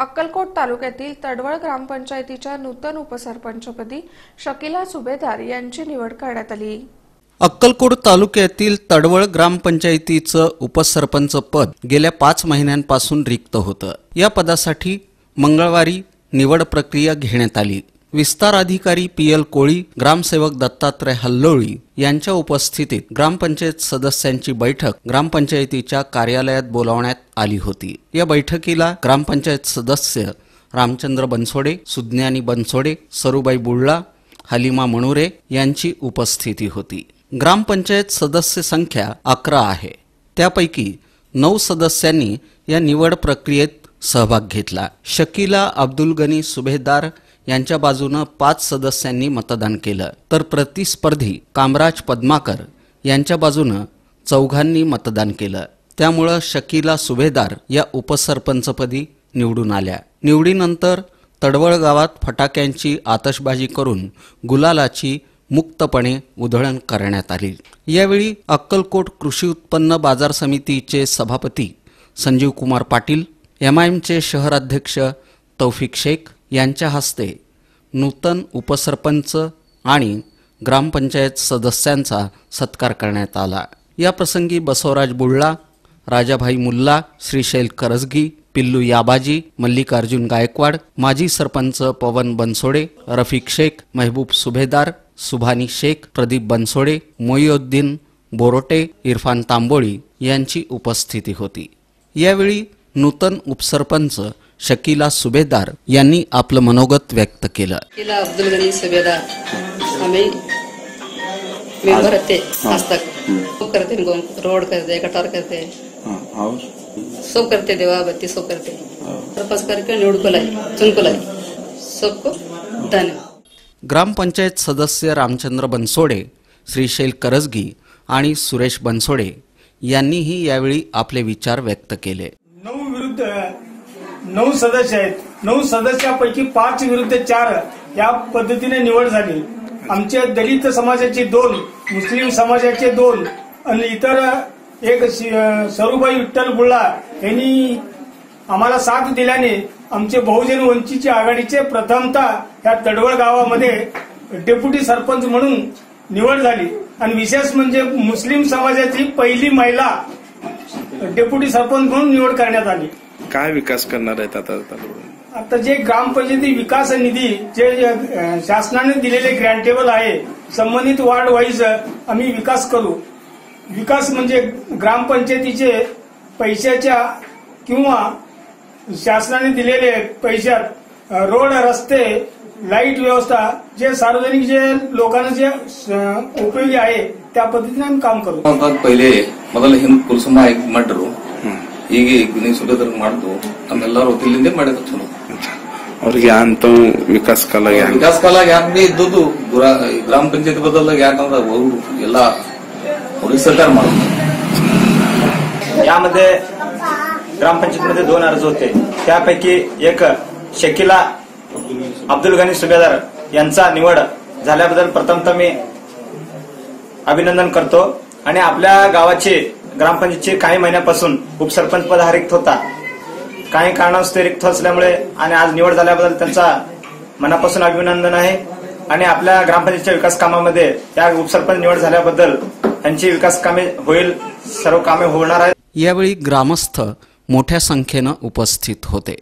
अक्कलकोट तालुक्यातील तडवळ ग्रामपंचायतीच्या नूतन उपसरपंचपदी शकिला सुभेदार यांची निवड करण्यात आली. अक्कलकोट तालुक्यातील तडवळ ग्रामपंचायतीचं उपसरपंच पद गेल्या पाच महिन्यांपासून रिक्त होतं. या पदासाठी मंगळवारी निवड प्रक्रिया घेण्यात आली. विस्तार अधिकारी पी एल कोळी ग्रामसेवक दत्तात्रय हल्लोळी यांच्या उपस्थितीत ग्रामपंचायत सदस्यांची बैठक ग्रामपंचायतीच्या कार्यालयात बोलावण्यात आली होती. या बैठकीला ग्रामपंचायत सदस्य रामचंद्र बनसोडे सुज्ञानी बनसोडे सरुबाई बुळला हलिमा मणुरे यांची उपस्थिती होती. ग्रामपंचायत सदस्य संख्या अकरा आहे. त्यापैकी नऊ सदस्यांनी या निवड प्रक्रियेत सहभाग घेतला. शकीला अब्दुल गनी सुभेदार यांच्या बाजूनं पाच सदस्यांनी मतदान केलं. तर प्रतिस्पर्धी कामराज पद्माकर यांच्या बाजूनं चौघांनी मतदान केलं. त्यामुळं शकीला सुभेदार या उपसरपंचपदी निवडून आल्या. निवडीनंतर तडवळ गावात फटाक्यांची आतषबाजी करून गुलालाची मुक्तपणे उधळण करण्यात आली. यावेळी अक्कलकोट कृषी उत्पन्न बाजार समितीचे सभापती संजीव कुमार पाटील एमचे शहराध्यक्ष तौफिक शेख यांच्या हस्ते नूतन उपसरपंच आणि ग्रामपंचायत सदस्यांचा सत्कार करण्यात आला. या प्रसंगी बसवराज बुळला राजाभाई मुल्ला श्रीशैल करजगी पिल्लू याबाजी मल्लिकार्जुन गायकवाड माजी सरपंच पवन बनसोडे रफिक शेख महबूब सुभेदार सुभानी शेख प्रदीप बनसोडे मोईउद्दीन बोरोटे इरफान तांबोळी यांची उपस्थिती होती. यावेळी नूतन उपसरपंच शकीला सुभेदार यांनी आपलं मनोगत व्यक्त केलं. किला अब्दुल गनी सुबेदार आम्ही मेंबर थे आज तक करते हैं, रोड करते गटार करते. हाँ, सब करते देवा बत्ती सब करते. सरपंच करके निवड को लाई चुन को लाई सबको धन्यवाद. ग्रामपंचायत सदस्य रामचंद्र बनसोडे श्रीशैल करजगी आणि सुरेश बनसोडे यांनीही यावेळी आपले विचार व्यक्त केले. नऊ विरुद्ध नऊ सदस्य आहेत. नऊ सदस्यापैकी पाच विरुद्ध चार या पद्धतीने निवड झाली. आमच्या दलित समाजाचे दोन मुस्लिम समाजाचे दोन आणि इतर एक शि- सरुबाई विठ्ठल बुल्ला यांनी आम्हाला साथ दिल्याने आमचे बहुजन वंचितचे आघाडीचे प्रथमतः या तडवळ गावामध्ये डेप्युटी सरपंच म्हणून निवड झाली. आणि विशेष म्हणजे मुस्लिम समाजाची पहिली महिला डेप्युटी सरपंच म्हणून निवड करण्यात आली. काय विकास करणार आहेत आता तालुक्यात? आता जे ग्रामपंचायती विकास निधी जे अ, शासनाने दिलेले ग्रँटेबल आहे संबंधित वार्ड वाईज आम्ही विकास करू विकास म्हणजे ग्रामपंचायतीचे पैशाच्या किंवा शासनाने दिलेले पैशात अ, रोड रस्ते लाईट व्यवस्था जे सार्वजनिक जे लोकांना जे अ, उपयोगी आहे त्या पद्धतीने आम्ही काम करू ಅವಾಗ ಪೈಲೆ ಮೊದಲ ಹಿಂದ್ ಕುಲ್ಸುಮ ಆಗಿ ಮಾಡ್ರು ಈಗ ನೀವು ಸುಬೇದ್ರ ಮಾಡ್ದು ನಮ್ಮೆಲ್ಲರೂ ಇಲ್ಲಿಂದೇ ಮಾಡಿದ್ರು ಚಲೋ ಅವ್ರಿಗೆ ಅಂತ ವಿಕಾಸ್ ಕಾಲ ಯಾನ್ ವಿಕಾಸ ಕಾಲ ಯಾಕೆ ಇದ್ದದ್ದು ಗುರ- ಗ್ರಾಮ ಪಂಚಾಯತ್ ಬದಲಾಗ ಯಾಕಂದ್ರೆ ಅವರು ಎಲ್ಲ ಅವ್ರಿಗೆ ಸರ್ಕಾರ ಮಾಡೋದು यामध्ये ग्रामपंचायतीमध्ये दोन अर्ज होते त्यापैकी एक शकिला अब्दुल गनी सुभेदार यांचा निवड झाल्याबद्दल प्रथमतः मी अभिनंदन करतो आणि आपल्या गावाचे ग्रामपंचायतचे काही महिन्यापासून उपसरपंच पद हा रिक्त होता. काही कारणास ते रिक्त असल्यामुळे आणि आज निवड झाल्याबद्दल त्यांचा मनापासून अभिनंदन आहे. आणि आपल्या ग्रामपंचायतच्या विकास कामामध्ये त्या उपसरपंच निवड झाल्याबद्दल त्यांची विकास कामे होईल सर्व कामे होणार आहेत. यावेळी ग्रामस्थ मोठ्या संख्येनं उपस्थित होते.